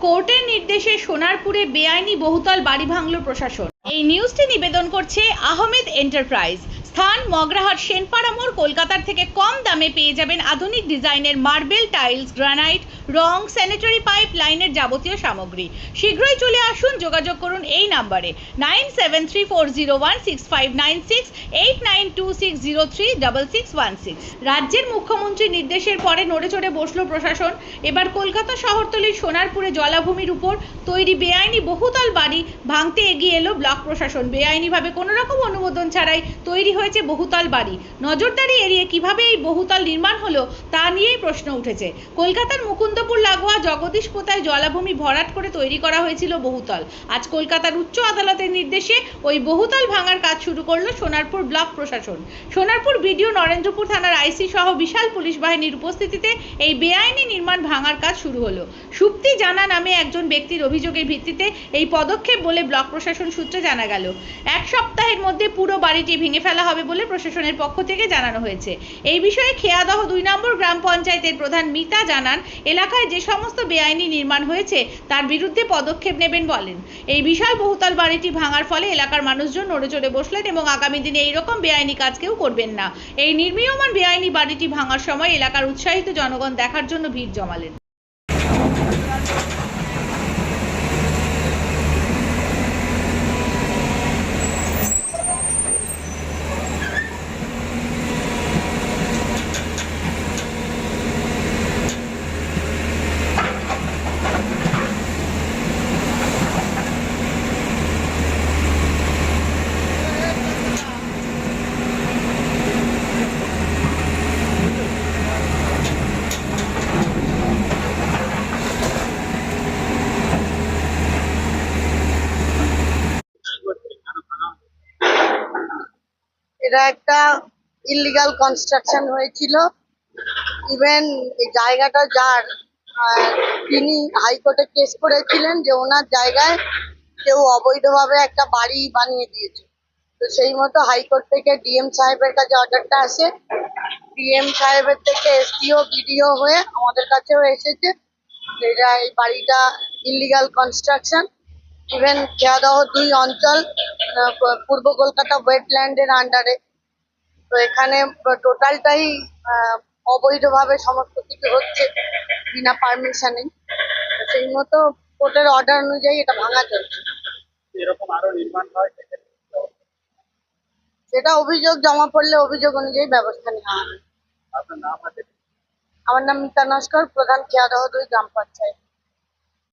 কোর্টের নির্দেশে সোনারপুরে বেআইনি বহুতল বাড়ি ভাঙল প্রশাসন। এই নিউজটি নিবেদন করছে আহমেদ এন্টারপ্রাইজ স্থান, মগরাহাট, সেনপাড়া মোড় কলকাতার থেকে কম দামে পেয়ে যাবেন আধুনিক ডিজাইনের মার্বেল টাইলস, গ্রানাইট, রং স্যানিটারি পাইপ লাইনের যাবতীয় সামগ্রী। শীঘ্রই চলে আসুন, যোগাযোগ করুন এই নাম্বারে nine seven three four zero one six five nine six eight nine two six zero three double six one six রাজ্যের মুখ্যমন্ত্রীর নির্দেশের পরে নড়ে চড়ে বসল প্রশাসন। এবার কলকাতা শহরতলির সোনারপুরে জলাভূমির উপর তৈরি বেআইনি বহুতল বাড়ি ভাঙতে এগিয়ে এলো ব্লক প্রশাসন। বেআইনিভাবে কোনো রকম অনুমোদন ছাড়াই তৈরি হয়েছে বহুতল বাড়ি। নজরদারি এড়িয়ে কীভাবে এই বহুতল নির্মাণ হলো তা নিয়েই প্রশ্ন উঠেছে। কলকাতার মুকুন্দপুর, লাগোয়া, জগদীশ পোতায় জলাভূমি ভরাট করে তৈরি করা হয়েছিল বহুতল। আজ কলকাতার উচ্চ আদালতের নির্দেশে ওই বহুতল ভাঙার কাজ শুরু করল সোনারপুর ব্লক প্রশাসন। সোনারপুর বিডিও নরেন্দ্রপুর থানার আইসি সহ বিশাল পুলিশ বাহিনীর উপস্থিতিতে এই বেআইনি নির্মাণ ভাঙার কাজ শুরু হলো। সুপ্তি জানা নামে একজন ব্যক্তির অভিযোগের ভিত্তিতে এই পদক্ষেপ বলে ব্লক প্রশাসন সূত্রে জানা গেল। এক সপ্তাহের মধ্যে পুরো বাড়িটি ভেঙে ফেলা হবে বলে প্রশাসনের পক্ষ থেকে জানানো হয়েছে। এই বিষয়ে খেয়াদহ দুই নম্বর গ্রাম পঞ্চায়েতের প্রধান মিতা জানান, এলাকায় যে সমস্ত বেআইনি নির্মাণ হয়েছে, তার বিরুদ্ধে পদক্ষেপ নেবেন বলেন। এই বিশাল বহুতল বাড়িটি ভাঙার ফলে এলাকার মানুষজন নড়ে চড়ে বসলেন এবং আগামী দিনে এইরকম বেআইনি কাজ কেউ করবেন না। এই নির্মীয়মান বেআইনি বাড়িটি ভাঙার সময় এলাকার উৎসাহিত জনগণ দেখার জন্য ভিড় জমালেন। এটা একটা ইলিগাল কনস্ট্রাকশন হয়েছিল। ইভেন জায়গাটা যার তিনি হাইকোর্টে কেস করেছিলেন যে ওনার জায়গায় কেউ অবৈধভাবে একটা বাড়ি বানিয়ে দিয়েছে। তো সেই মতো হাইকোর্ট থেকে ডিএম সাহেবের কাছে অর্ডারটা আসে। ডিএম সাহেবের থেকে এসডিও বিডিও হয়ে আমাদের কাছেও এসেছে এটা এই বাড়িটা ইলিগাল কনস্ট্রাকশন ইভেন খেয়াদহ দুই অঞ্চল পূর্ব কলকাতা ওয়েটল্যান্ডের আন্ডারে তো এখানে টোটালটাই অবৈধভাবে সমস্ত কিছু হচ্ছে বিনা পারমিশনে সেই মতো কোর্টের অর্ডার অনুযায়ী এটা ভাঙা চলছে। এরকম আরও নির্মাণ হয়? সেটা অভিযোগ জমা পড়লে অভিযোগ অনুযায়ী ব্যবস্থা নেওয়া হবে। আমার নাম মিতা নস্কর প্রধান খেয়াদহ দুই গ্রাম পঞ্চায়েত।